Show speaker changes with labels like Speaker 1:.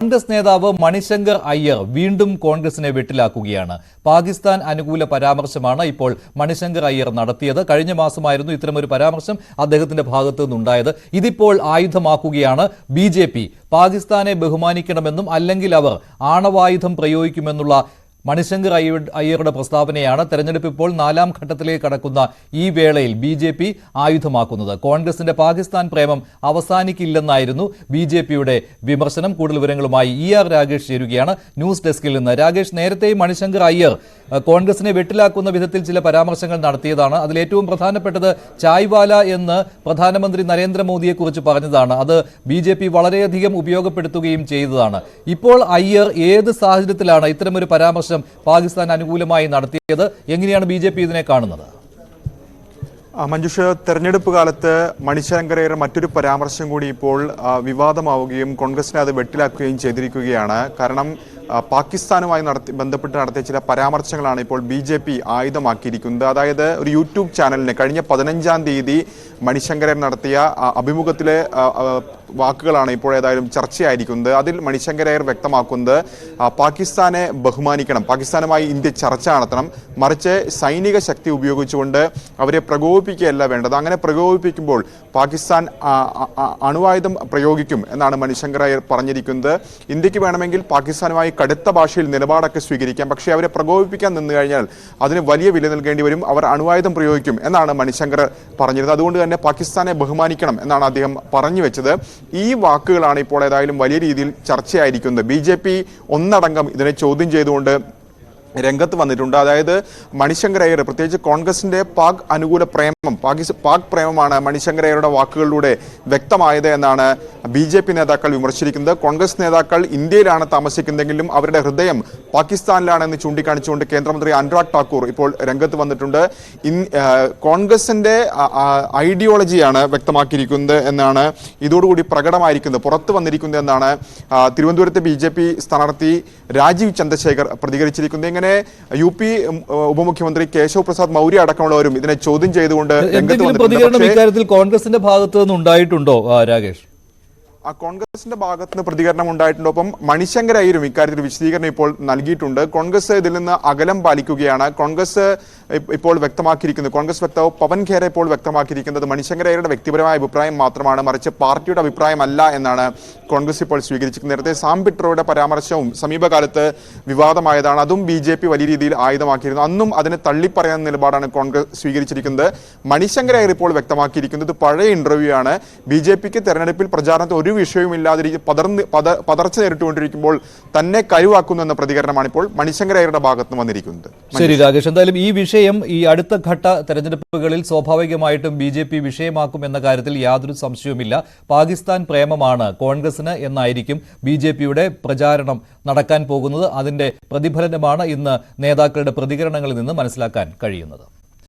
Speaker 1: കോൺഗ്രസ് നേതാവ് മണിശങ്കർ അയ്യർ വീണ്ടും കോൺഗ്രസിനെ വെട്ടിലാക്കുകയാണ്. പാകിസ്ഥാൻ അനുകൂല പരാമർശമാണ് ഇപ്പോൾ മണിശങ്കർ അയ്യർ നടത്തിയത്. കഴിഞ്ഞ മാസമായിരുന്നു ഇത്തരമൊരു പരാമർശം അദ്ദേഹത്തിന്റെ ഭാഗത്തു നിന്നുണ്ടായത്. ഇതിപ്പോൾ ആയുധമാക്കുകയാണ് ബി പാകിസ്ഥാനെ ബഹുമാനിക്കണമെന്നും അല്ലെങ്കിൽ അവർ ആണവായുധം പ്രയോഗിക്കുമെന്നുള്ള മണിശങ്കർ അയ്യ- അയ്യരുടെ പ്രസ്താവനയാണ് തെരഞ്ഞെടുപ്പ് ഇപ്പോൾ നാലാം ഘട്ടത്തിലേക്ക് കടക്കുന്ന ഈ വേളയിൽ ബി ജെ പി ആയുധമാക്കുന്നത്. കോൺഗ്രസിന്റെ പാകിസ്ഥാൻ പ്രേമം അവസാനിക്കില്ലെന്നായിരുന്നു ബി ജെ പിയുടെ വിമർശനം. കൂടുതൽ വിവരങ്ങളുമായി ഇ ആർ രാകേഷ് ചേരുകയാണ്. ന്യൂസ് ഡെസ്കിൽ നിന്ന് രാകേഷ് നേരത്തെയും മണിശങ്കർ അയ്യർ കോൺഗ്രസിനെ വെട്ടിലാക്കുന്ന വിധത്തിൽ ചില പരാമർശങ്ങൾ നടത്തിയതാണ്. അതിൽ ഏറ്റവും പ്രധാനപ്പെട്ടത് ചായ്വാല എന്ന് പ്രധാനമന്ത്രി നരേന്ദ്രമോദിയെക്കുറിച്ച് പറഞ്ഞതാണ്. അത് ബി ജെ പി വളരെയധികം ഉപയോഗപ്പെടുത്തുകയും ചെയ്തതാണ്. ഇപ്പോൾ അയ്യർ ഏത് സാഹചര്യത്തിലാണ് ഇത്തരമൊരു പരാമർശം പാകിസ്ഥാൻ അനുകൂലമായി നടത്തിയത് എങ്ങനെയാണ് ബി ഇതിനെ കാണുന്നത്?
Speaker 2: മഞ്ജുഷ തെരഞ്ഞെടുപ്പ് കാലത്ത് മണിശങ്കരയുടെ മറ്റൊരു പരാമർശം കൂടി ഇപ്പോൾ വിവാദമാവുകയും കോൺഗ്രസിനെ അത് വെട്ടിലാക്കുകയും ചെയ്തിരിക്കുകയാണ്. കാരണം പാകിസ്ഥാനുമായി നടത്തി ബന്ധപ്പെട്ട് നടത്തിയ ചില പരാമർശങ്ങളാണ് ഇപ്പോൾ ബി ജെ പി ആയുധമാക്കിയിരിക്കുന്നത്. അതായത് ഒരു യൂട്യൂബ് ചാനലിന് കഴിഞ്ഞ പതിനഞ്ചാം തീയതി മണിശങ്കരൻ നടത്തിയ ആ, വാക്കുകളാണ് ഇപ്പോൾ ഏതായാലും ചർച്ചയായിരിക്കുന്നത്. അതിൽ മണിശങ്കരയർ വ്യക്തമാക്കുന്നത് പാകിസ്ഥാനെ ബഹുമാനിക്കണം പാകിസ്ഥാനുമായി ഇന്ത്യ ചർച്ച നടത്തണം മറിച്ച് സൈനിക ശക്തി ഉപയോഗിച്ചുകൊണ്ട് അവരെ പ്രകോപിപ്പിക്കുകയല്ല വേണ്ടത്. അങ്ങനെ പ്രകോപിപ്പിക്കുമ്പോൾ പാകിസ്ഥാൻ അണുവായുധം പ്രയോഗിക്കും എന്നാണ് മണിശങ്കരയർ പറഞ്ഞിരിക്കുന്നത്. ഇന്ത്യയ്ക്ക് വേണമെങ്കിൽ പാകിസ്ഥാനുമായി കടുത്ത ഭാഷയിൽ നിലപാടൊക്കെ സ്വീകരിക്കാം. പക്ഷേ അവരെ പ്രകോപിപ്പിക്കാൻ നിന്നു കഴിഞ്ഞാൽ അതിന് വലിയ വില നൽകേണ്ടി വരും. അവർ അണുവായുധം പ്രയോഗിക്കും എന്നാണ് മണിശങ്കർ പറഞ്ഞിരുന്നത്. അതുകൊണ്ട് തന്നെ പാകിസ്ഥാനെ ബഹുമാനിക്കണം എന്നാണ് അദ്ദേഹം പറഞ്ഞു വെച്ചത്. ഈ വാക്കുകളാണ് ഇപ്പോൾ ഏതായാലും വലിയ രീതിയിൽ ചർച്ചയായിരിക്കുന്നത്. ബി ഒന്നടങ്കം ഇതിനെ ചോദ്യം ചെയ്തുകൊണ്ട് രംഗത്ത് വന്നിട്ടുണ്ട്. അതായത് മണിശങ്കർ അയ്യർ പ്രത്യേകിച്ച് കോൺഗ്രസിന്റെ പാക് അനുകൂല പ്രേമം പാകിസ്ഥാൻ പാക് പ്രേമമാണ് മണിശങ്കർ അയ്യരുടെ വാക്കുകളിലൂടെ വ്യക്തമായത് എന്നാണ് ബി ജെ പി നേതാക്കൾ വിമർശിച്ചിരിക്കുന്നത്. കോൺഗ്രസ് നേതാക്കൾ ഇന്ത്യയിലാണ് താമസിക്കുന്നതെങ്കിലും അവരുടെ ഹൃദയം പാകിസ്ഥാനിലാണെന്ന് ചൂണ്ടിക്കാണിച്ചുകൊണ്ട് കേന്ദ്രമന്ത്രി അനുരാഗ് ഠാക്കൂർ ഇപ്പോൾ രംഗത്ത് വന്നിട്ടുണ്ട്. ഇൻ- കോൺഗ്രസിന്റെ ഐഡിയോളജിയാണ് വ്യക്തമാക്കിയിരിക്കുന്നത് എന്നാണ് ഇതോടുകൂടി പ്രകടമായിരിക്കുന്നത് പുറത്തു വന്നിരിക്കുന്നത് എന്നാണ് തിരുവനന്തപുരത്തെ ബി ജെ പി സ്ഥാനാർത്ഥി രാജീവ് ചന്ദ്രശേഖർ പ്രതികരിച്ചിരിക്കുന്നത്. ഇങ്ങനെ യു പി ഉപമുഖ്യമന്ത്രി കേശവ് പ്രസാദ് മൗര്യ അടക്കമുള്ളവരും ഇതിനെ ചോദ്യം ചെയ്തുകൊണ്ട് രംഗത്ത് വന്നിട്ടുണ്ട്.
Speaker 1: പ്രതികരണം ഇക്കാര്യത്തിൽ കോൺഗ്രസിന്റെ ഭാഗത്തു നിന്ന് ഉണ്ടായിട്ടുണ്ടോ രാകേഷ്?
Speaker 2: ആ കോൺഗ്രസിന്റെ ഭാഗത്ത് നിന്ന് പ്രതികരണം ഉണ്ടായിട്ടുണ്ട്? ഒപ്പം മണിശങ്കർ അയ്യരും ഇക്കാര്യത്തിൽ വിശദീകരണം ഇപ്പോൾ നൽകിയിട്ടുണ്ട്. കോൺഗ്രസ് ഇതിൽ നിന്ന് അകലം പാലിക്കുകയാണ്. കോൺഗ്രസ് ഇപ്പോൾ വ്യക്തമാക്കിയിരിക്കുന്നത് കോൺഗ്രസ് വക്താവ് പവൻ ഖേര ഇപ്പോൾ വ്യക്തമാക്കിയിരിക്കുന്നത് മണിശങ്കർ വ്യക്തിപരമായ അഭിപ്രായം മാത്രമാണ് മറിച്ച് പാർട്ടിയുടെ അഭിപ്രായമല്ല എന്നാണ് കോൺഗ്രസ് ഇപ്പോൾ സ്വീകരിച്ചിരിക്കുന്നത്. നേരത്തെ സാം പിട്രോയുടെ പരാമർശവും സമീപകാലത്ത് വിവാദമായതാണ്. അതും ബി ജെ പി വലിയ രീതിയിൽ ആയുധമാക്കിയിരുന്നു. അന്നും അതിനെ തള്ളിപ്പറയുന്ന നിലപാടാണ് കോൺഗ്രസ് സ്വീകരിച്ചിരിക്കുന്നത്. മണിശങ്കർ അയ്യർ ഇപ്പോൾ വ്യക്തമാക്കിയിരിക്കുന്നത് പഴയ ഇന്റർവ്യൂ ആണ് ബി ജെ പിക്ക് തെരഞ്ഞെടുപ്പിൽ പ്രചാരണത്തിൽ ഒരു വിഷയവും ഇല്ലാതെ രീതി പതർന്ന് പത പതർച്ച നേരിട്ടുകൊണ്ടിരിക്കുമ്പോൾ തന്നെ കരുവാക്കുന്നു എന്ന പ്രതികരണമാണ് ഇപ്പോൾ മണിശങ്കരയുടെ ഭാഗത്ത് നിന്ന് വന്നിരിക്കുന്നത്.
Speaker 1: ശരി രാകേഷ്. എന്തായാലും ഈ വിഷയം ഈ അടുത്ത ഘട്ട തെരഞ്ഞെടുപ്പുകളിൽ സ്വാഭാവികമായിട്ടും ബി ജെ പി വിഷയമാക്കും എന്ന കാര്യത്തിൽ യാതൊരു സംശയവുമില്ല. പാകിസ്ഥാൻ പ്രേമമാണ് കോൺഗ്രസിന് എന്നായിരിക്കും ബി ജെ പിയുടെ പ്രചാരണം നടക്കാൻ പോകുന്നത്. അതിന്റെ പ്രതിഫലനമാണ് ഇന്ന് നേതാക്കളുടെ പ്രതികരണങ്ങളിൽ നിന്ന് മനസ്സിലാക്കാൻ കഴിയുന്നത്.